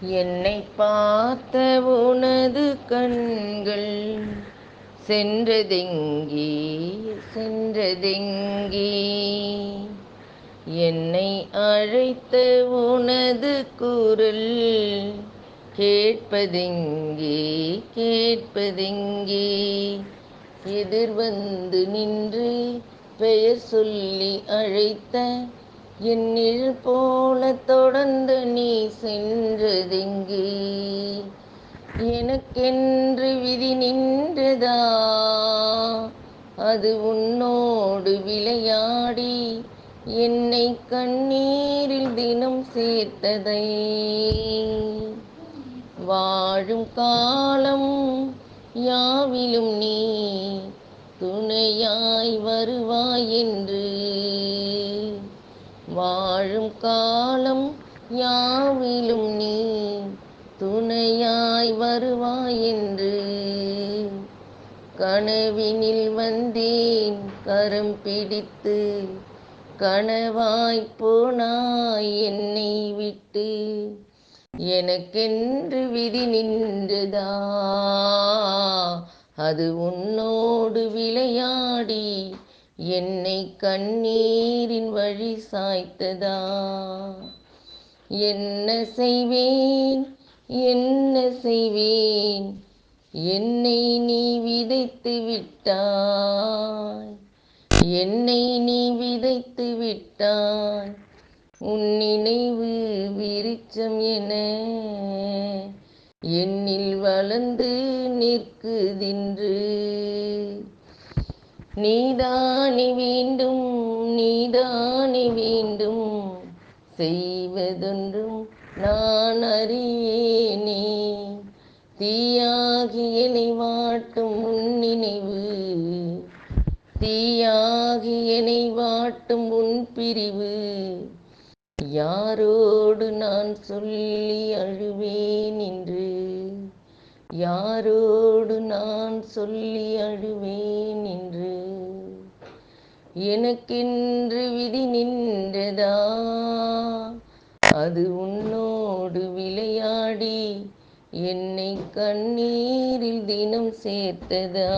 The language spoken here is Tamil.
என்னை பார்த்த உனது கண்கள் சென்றதெங்கி? சென்றதெங்கி? என்னை அழைத்த உனது குரல் கேட்பதெங்கே? கேட்பதெங்கே? எதிர்வந்து நின்று பெயர் சொல்லி அழைத்த என்னில் போல தொடர்ந்து நீ சென்றதெங்கே எனக்கென்று விதி நின்றதா? அது உன்னோடு விளையாடி என்னை கண்ணீரில் தினம் சேர்த்ததை. வாழும் காலம் யாவிலும் நீ துணையாய் வருவாய் என்று வாழும் காலம் யாவிலும் நீ துணையாய் வருவாய் என்று. கனவினில் வந்தேன் கரம் பிடித்து கனவாய் போனாய் என்னை விட்டு. எனக்கென்று விதி நின்றுதா? அது உன்னோடு விளையாடி என்னை கண்ணீரின் வழி சாய்த்ததா? என்ன செய்வேன்? என்ன செய்வேன்? என்னை நீ விதைத்து விட்டாய். என்னை நீ விதைத்து விட்டாய். உன் நினைவு விருச்சம் என என்னில் வளர்ந்து நிற்குதின்று. நீதானி வேண்டும் நீதானி வேண்டும். செய்வதொன்றும் நான் அறியேனே. தீயாகி வாட்டும் உன் நினைவு. தீயாகி வாட்டும் உன் பிரிவு. யாரோடு நான் சொல்லி அழுவேன் என்று. யாரோடு நான் சொல்லி அழுவேன் என்று. எனக்கென்று விதி நின்றதா? அது உன்னோடு விளையாடி என்னை கண்ணீரில் தினம் சேர்த்ததா?